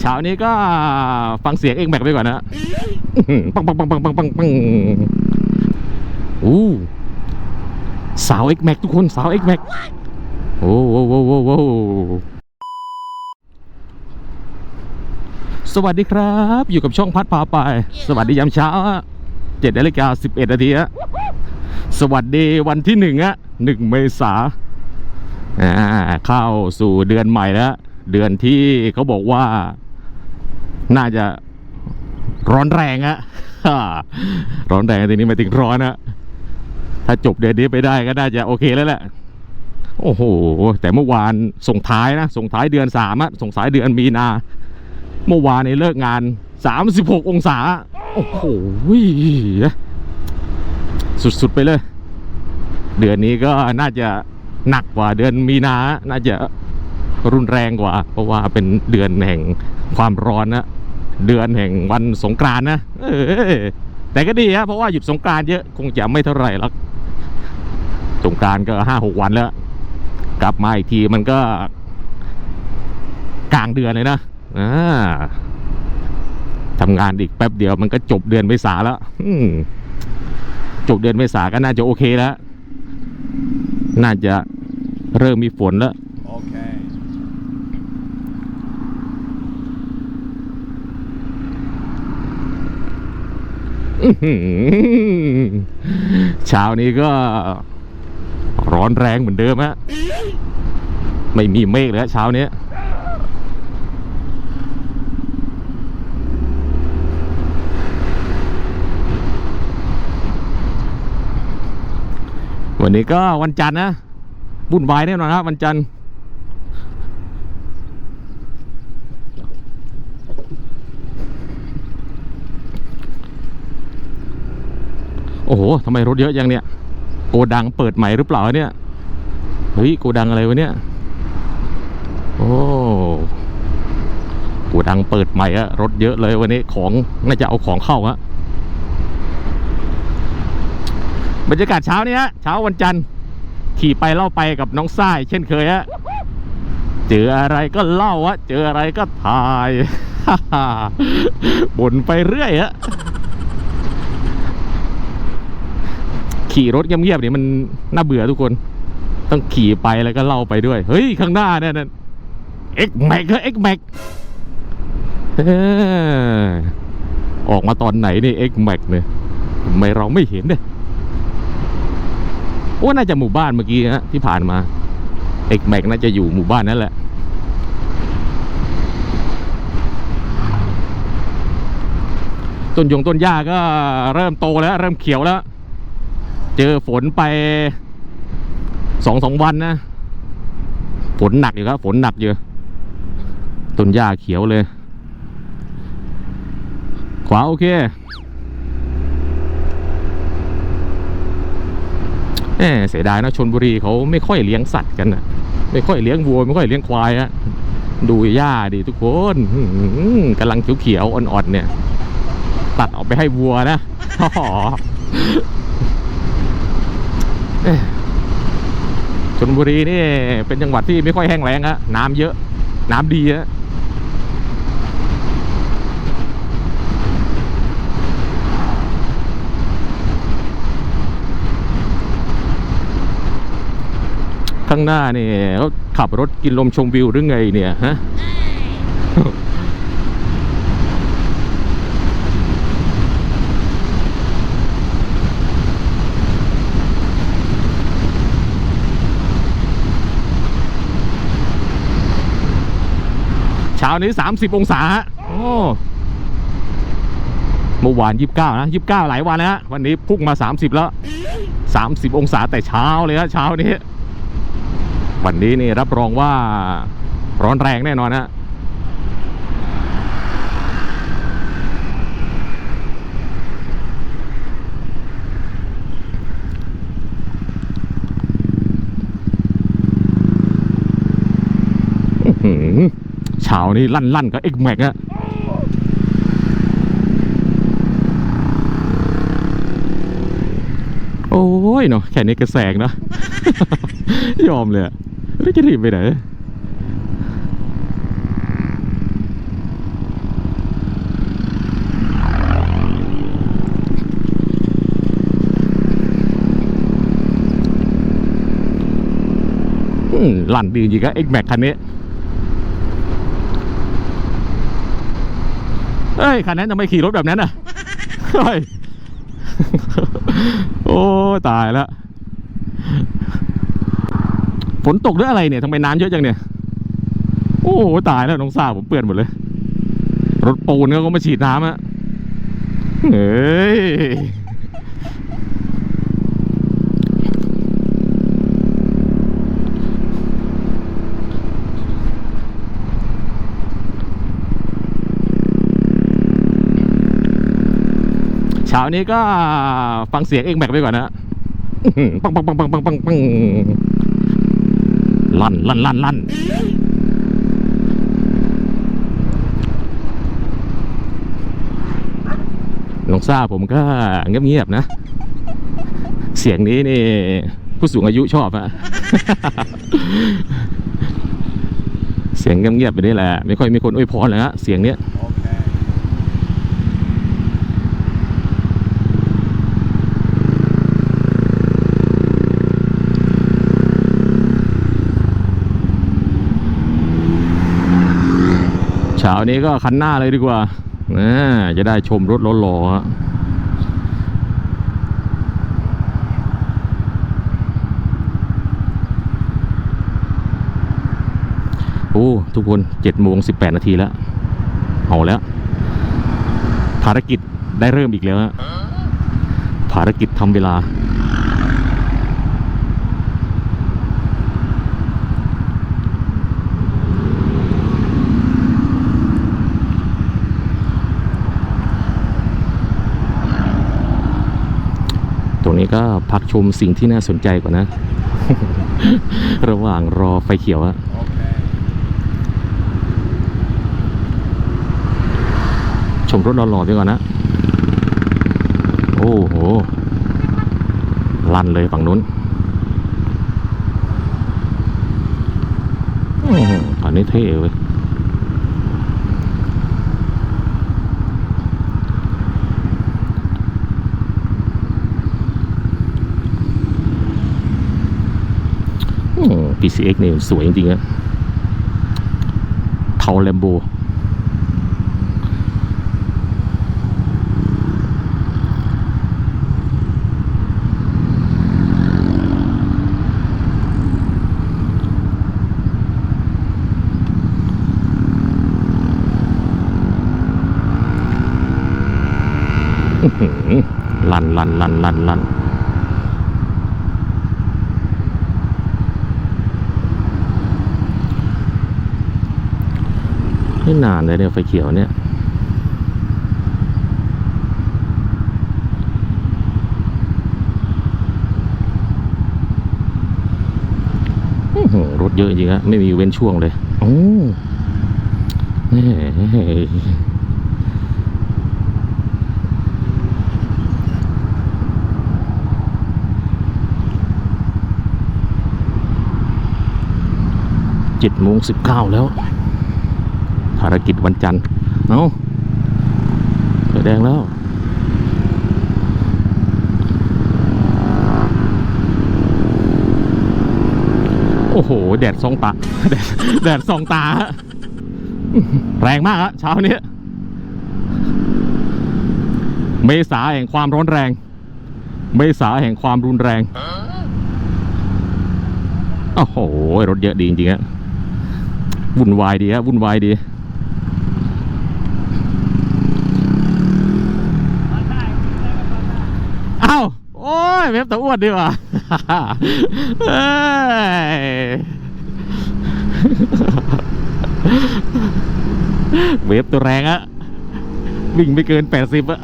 เช้านี้ก็ฟังเสียงเองแบกไปก่อนนะอื้อหือปังปังปังปังปังปังปังอู้สาวเอ็กแม็กทุกคนสาวเอ็กแม็กโอ้โหโอ้โหโอ้โหสวัสดีครับ อยู่กับช่องพัดพาไป สวัสดียามเช้าเจ็ดนาฬิกาสิบเอ็ดนาทีฮะสวัสดีวันที่หนึ่งอะหนึ่งเมษาอ่าเข้าสู่เดือนใหม่แล้ว เดือนที่เขาบอกว่า น่าจะร้อนแรงอะร้อนแรงทีนี้มาถึงร้อนอะถ้าจบเดือนนี้ไปได้ก็น่าจะโอเคแล้วแหละโอ้โห แต่เมื่อวานส่งท้ายนะ ส่งท้ายเดือนสามอะส่งท้ายเดือนมีนา เมื่อวานในเลิกงาน36องศา โอ้โหสุดๆไปเลย เดือนนี้ก็น่าจะหนักกว่าเดือนมีนา น่าจะรุนแรงกว่า เพราะว่าเป็นเดือนแห่งความร้อนนะ เดือนแห่งวันสงกรานนะแต่ก็ดีฮะเพราะว่าหยุดสงกรานเยอะคงจะไม่เท่าไหร่หรอกสงกรานก็ห้าหกวันแล้ว กลับมาอีกทีมันก็ กลางเดือนเลยนะอ่าทำงานอีกแป๊บเดียวมันก็จบเดือนเมษาแล้วจบเดือนเมษาก็น่าจะโอเคแล้ว น่าจะเริ่มมีฝนแล้ว Okay อ เช้านี้ก็ร้อนแรงเหมือนเดิมฮะ ไม่มีเมฆเลยฮะเช้านี้วันนี้ก็วันจันทร์นะวุ่นวายแน่นอนครับวันจันทร์ โอ้โหทำไมรถเยอะยังเนี่ย โกดังเปิดใหม่หรือเปล่าเนี่ย เฮ้ย โกดังอะไรวะเนี่ย โอ้โกดังเปิดใหม่อะรถเยอะเลยวันนี้ของน่าจะเอาของเข้าฮะบรรยากาศเช้านี้ฮะเช้าวันจันทร์ขี่ไปเล่าไปกับน้องทรายเช่นเคยฮะเจออะไรก็เล่าฮะเจออะไรก็ถ่ายบ่นไปเรื่อยฮะ ขี่รถเงียบๆเนี่ยมันน่าเบื่อทุกคน ต้องขี่ไปแล้วก็เล่าไปด้วย เฮ้ย ข้างหน้าเนี่ยนั่นเอ็กแม็กเอ็กแม็กออกมาตอนไหนนี่เอ็กแม็กเนี่ยทำไมเราไม่เห็นเนี่ยว่าน่าจะหมู่บ้านเมื่อกี้ฮะที่ผ่านมาเอ็กแม็กน่าจะอยู่หมู่บ้านนั่นแหละต้นยงต้นหญ้าก็เริ่มโตแล้ว เริ่มเขียวแล้ว เจอฝนไปสองสองวันนะ ฝนหนักอยู่ครับ ฝนหนักอยู่ต้นหญ้าเขียวเลย ขวาโอเคแหมเสียดายนะชนบุรีเขาไม่ค่อยเลี้ยงสัตว์กันนะไม่ค่อยเลี้ยงวัวไม่ค่อยเลี้ยงควายอะดูหญ้าดิทุกคนกำลังเขียวๆอ่อนๆเนี่ย ตัดออกไปให้วัวนะอ๋อเอ๊ะ ชนบุรีนี่เป็นจังหวัดที่ไม่ค่อยแห้งแล้งฮะน้ำเยอะ น้ำดีฮะข้างหน้านี่เขาขับรถกินลมชมวิวหรือไงเนี่ยฮะ ช้านี้ 30 องศาฮะโอ้เมื่อวาน 29 นะ 29 หลายวันนะฮะวันนี้พุ่งมา 30 แล้ว 30 องศาแต่เช้าเลยฮะเช้านี้ วันนี้นี่รับรองว่าร้อนแรงแน่นอนฮะ เฉานี่ลั่นลั่นกับเอ็กแม็กอะโอ้ยเนาะแค่นี้กระแสงนะยอมเลยอะแล้จะรีบไปไหนลั่นดีจริงก็เอ็กแม็กคันนี้ เฮ้ยคันนั้นทำไมขี่รถแบบนั้นอะเฮ้ยโอ้ตายแล้วฝนตกด้วยอะไรเนี่ยทำไมน้ำเยอะจังเนี่ย โอ้ตายแล้วน้องสาวผมเปื้อนหมดเลย รถปูนเขาก็มาฉีดน้ำอะเฮ้ย เช้านี้ก็ฟังเสียงเองแบกไปก่อนนะปังปังปังปังปังปังปังลั่นลั่นลั่นลั่นน้องซ่าผมก็เงียบๆนะ เสียงนี้นี่ ผู้สูงอายุชอบอะเสียงเงียบๆไปนี่แหละ ไม่ค่อยมีคนอวยพรเลยฮะเสียงเนี้ย เช้านี้ก็คันหน้าเลยดีกว่านะจะได้ชมรถหล่อฮะโอ้ ทุกคนเจ็ดโมงสิบแปดนาทีแล้วเอาแล้ว ภารกิจได้เริ่มอีกแล้วฮะภารกิจทำเวลา รงนี้ก็พักชมสิ่งที่น่าสนใจก่อนนะ ระหว่างรอไฟเขียวอะชมรถหล่อๆไปก่อนนะ โอ้โห ลั่นเลยฝั่งนู้นอันนี้เท่เว้ย PCX เนี่ยสวยจริงๆอะเทาแลมโบ่หลันลันลันลันลัน ไม่นานเลยเนี่ยไฟเขียวเนี่ยอื้อหือรถเยอะจริงๆอะไม่มีเว้นช่วงเลยโอ้แหม่เจ็ดโมงสิบเก้าแล้ว ภารกิจวันจันทร์เอาไฟแดงแล้วโอ้โห แดดสองตาแดดแดดสองตา แรงมากฮะเช้านี้ เมษาแห่งความร้อนแรง เมษาแห่งความรุนแรง โอ้โห รถเยอะดีจริงๆฮะวุ่นวายดีฮะวุ่นวายดี เอ้า โอ้ย เว็บตะอ้วนดีกว่าเอ้ยเวฟตัวแรงอะวิ่งไม่เกินแปดสิบอะ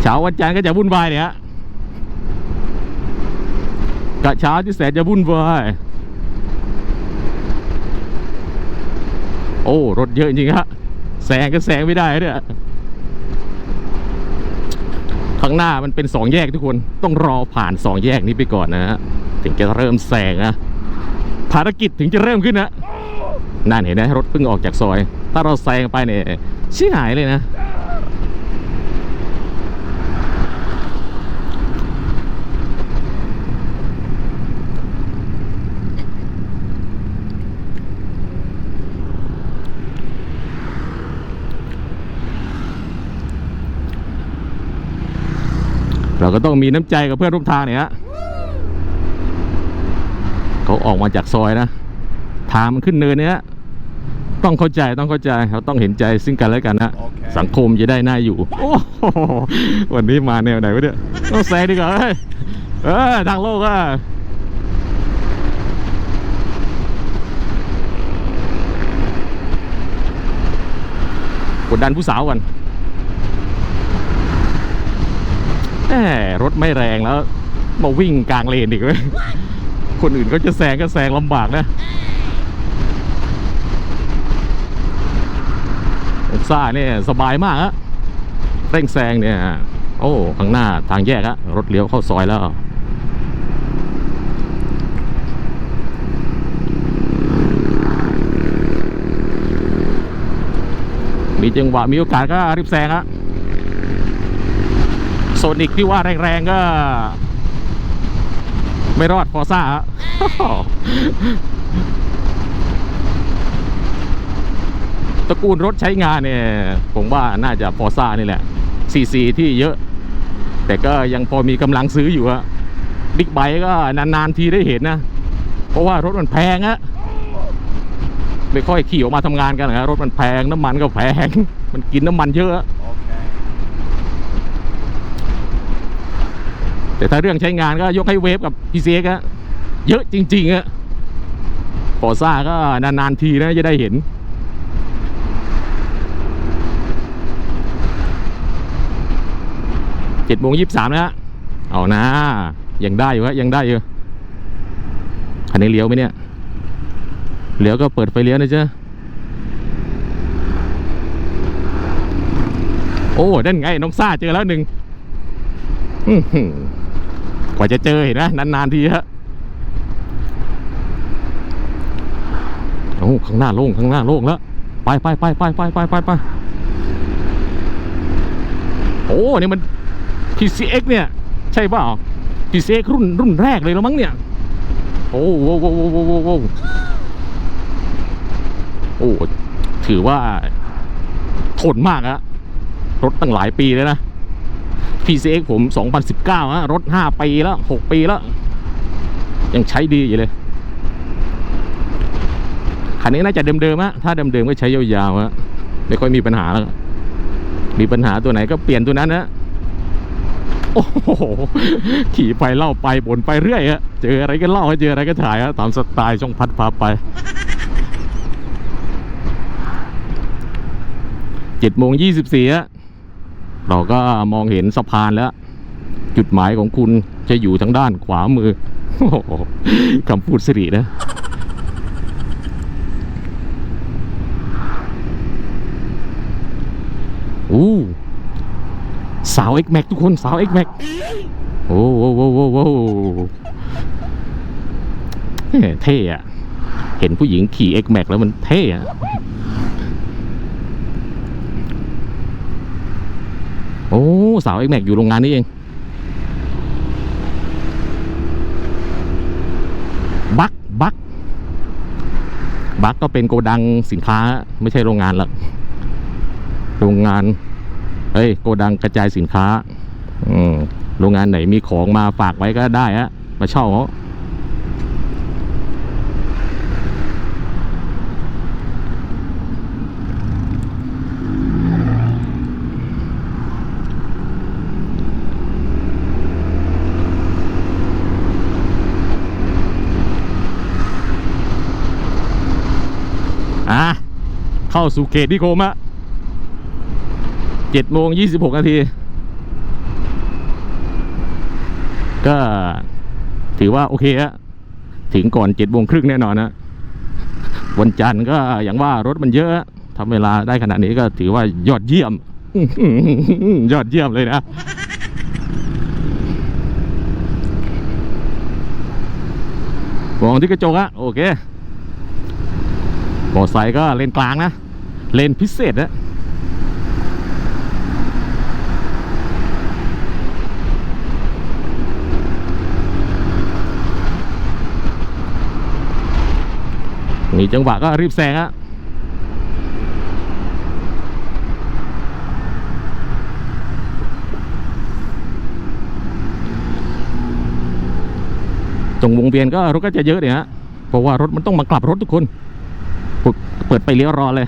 เช้าวันจันทร์ก็จะวุ่นวายเนี่ยฮะ กะเช้าที่แสนจะวุ่นวาย โอ้ รถเยอะจริงฮะแซงก็แซงไม่ได้เนี่ยข้างหน้ามันเป็นสองแยกทุกคนต้องรอผ่านสองแยกนี้ไปก่อนนะฮะถึงจะเริ่มแซงนะภารกิจถึงจะเริ่มขึ้นนะนั่นเห็นไหมรถเพิ่งออกจากซอย ถ้าเราแซงไปเนี่ยชี้หายเลยนะ เราก็ต้องมีน้ำใจกับเพื่อนร่วมทางเนี่ยฮะเขาออกมาจากซอยนะทางมันขึ้นเนินเนี่ยฮะต้องเข้าใจต้องเข้าใจเราต้องเห็นใจซึ่งกันและกันนะโอเคสังคมจะได้น่าอยู่ โอ้โหวันนี้มาแนวไหนวะเนี่ยต้องแซงดีกว่าเฮ้ยเออทางโลกอะกดดันผู้สาวก่อน แหม รถไม่แรงแล้วมาวิ่งกลางเลนอีกเว้ยคนอื่นก็จะแซงก็แซงลำบากนะซ่าเนี่ยสบายมากฮะเร่งแซงเนี่ย โอ้ข้างหน้าทางแยกอะรถเลี้ยวเข้าซอยแล้วมีจังหวะมีโอกาสก็รีบแซงฮะโซนิกที่ว่าแรงๆก็ ไม่รอดฟอซ่าฮะตระกูลรถใช้งานเนี่ย ผมว่าน่าจะฟอซ่านี่แหละซีซีที่เยอะ แต่ก็ยังพอมีกำลังซื้ออยู่อะบิ๊กไบค์ก็นานๆทีได้เห็นนะ เพราะว่ารถมันแพงอะไม่ค่อยขี่ออกมาทำงานกันนะรถมันแพงน้ำมันก็แพง มันกินน้ำมันเยอะ แต่ถ้าเรื่องใช้งานก็ยกให้เวฟกับพีซีกะเยอะจริงๆอะฟอร์ซ่าก็นานๆทีนะจะได้เห็นเจ็ดโมงยี่สามนะฮะเอานะยังได้อยู่ฮะยังได้อยู่คันนี้เลี้ยวไหมเนี่ยเลี้ยวก็เปิดไฟเลี้ยวนะจ๊ะโอ้นั่นไงน้องซ่าเจอแล้วหนึ่งอื้อ กว่าจะเจอเห็นไหมนานๆทีฮะโอ้ข้างหน้าโล่งข้างหน้าโล่งแล้ว ไปไปไปไปไปไปไปไปโอ้นี่มัน PCX เนี่ย ใช่เปล่า PCX รุ่นรุ่นแรกเลยแล้วมั้งเนี่ย โอ้โหโอ้โหโอ้โหโอ้โอ้ถือว่าทนมากอะรถตั้งหลายปีเลยนะ PCX ผม 2019ฮะรถ 5 ปีแล้ว 6 ปีแล้ว ยังใช้ดีอยู่เลย คันนี้น่าจะเดิมๆฮะถ้าเดิมๆก็ใช้ยาวๆฮะไม่ค่อยมีปัญหาแล้ว มีปัญหาตัวไหนก็เปลี่ยนตัวนั้นนะโอ้โห ขี่ไปเล่าไปบ่นไปเรื่อยฮะเจออะไรก็เล่าเจออะไรก็ถ่ายฮะตามสไตล์ช่องพัดพาไปเจ็ดโมงยี่สิบสี่ฮะ เราก็มองเห็นสะพานแล้ว จุดหมายของคุณจะอยู่ทางด้านขวามือคำพูดสิรินะอู้สาว X Max ทุกคนสาว X Max โอ้โหโอ้โหโอ้โหโอ้โหเท่อะเห็นผู้หญิงขี่ X Max แล้วมันเท่อะ อ้สาว X Max อยู่โรงงานนี้เอง บักบักบักก็เป็นโกดังสินค้าไม่ใช่โรงงานละโรงงาน เอ้ยโกดังกระจายสินค้า อืมโรงงานไหนมีของมาฝากไว้ก็ได้ฮะมาเช่าเขา อะเข้าสู่เขตนิคมอะเจ็ดโมงยี่สิบหกนาที ก็ถือว่าโอเคอะถึงก่อนเจ็ดโมงครึ่งแน่นอนนะวันจันทร์ก็อย่างว่ารถมันเยอะทำเวลาได้ขนาดนี้ก็ถือว่ายอดเยี่ยมยอดเยี่ยมเลยนะมองที่กระจกอะโอเค มอไซค์ก็เลนกลางนะ เลนพิเศษนะมีจังหวะก็รีบแซงอะตรงวงเวียนก็รถก็จะเยอะเนี่ยฮะ เพราะว่ารถมันต้องมากลับรถทุกคน เปิดไปเลี้ยวรอเลย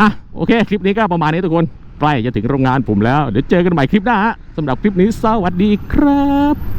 อะ โอเค คลิปนี้ก็ประมาณนี้ทุกคน ใกล้จะถึงโรงงานผมแล้ว เดี๋ยวเจอกันใหม่คลิปหน้าสำหรับคลิปนี้สวัสดีครับ